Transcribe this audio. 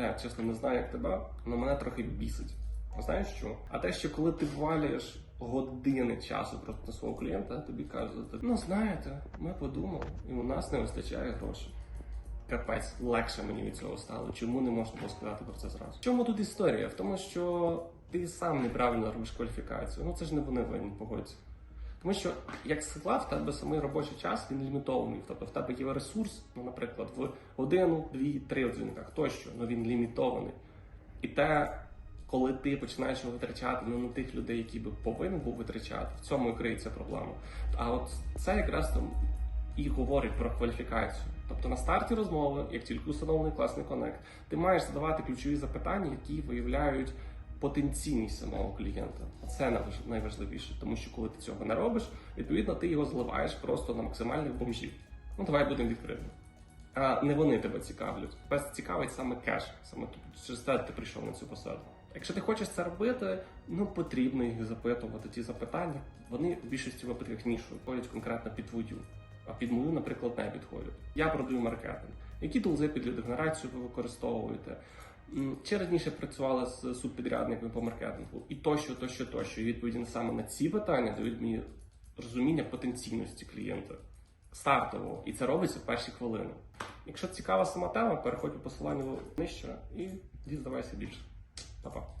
бля, чесно, не знаю, як тебе, але мене трохи бісить. Знаєш що? А те, що коли ти валюєш години часу просто на свого клієнта, тобі кажуть, ну знаєте, ми подумали, і у нас не вистачає грошей. Капець, легше мені від цього стало. Чому не можна було сказати про це зразу? В чому тут історія? В тому, що ти сам неправильно робиш кваліфікацію. Ну це ж не вони винні, погодься. Тому що як склад, в тебе самий робочий час він лімітований. Тобто в тебе є ресурс, ну, наприклад, в годину, дві, три дзвінках тощо, ну він лімітований. І те, коли ти починаєш його витрачати ну, на тих людей, які би повинен був витрачати, в цьому і криється проблема. А от це якраз там і говорить про кваліфікацію. Тобто на старті розмови, як тільки установлений класний конект, ти маєш задавати ключові запитання, які виявляють потенційність самого клієнта. Це найваж- найважливіше, тому що коли ти цього не робиш, відповідно ти його зливаєш просто на максимальних бомжів. Ну давай будемо відкритими. А не вони тебе цікавлять. Вас цікавить саме кеш, саме через те ти прийшов на цю посаду. Якщо ти хочеш це робити, ну потрібно їх запитувати. Ті запитання вони в більшості випадків нішу ходять конкретно під твою. А під мою, наприклад, не підходять. Я продаю маркетинг. Які тулзи під лідогенерацію ви використовуєте? Чи раніше працювала з субпідрядниками по маркетингу? І тощо, тощо, тощо. І відповіді на саме на ці питання дають мені розуміння потенційності клієнта стартового, і це робиться в перші хвилини. Якщо цікава сама тема, переходь у посиланню нижче і дізнавайся більше. Па-па.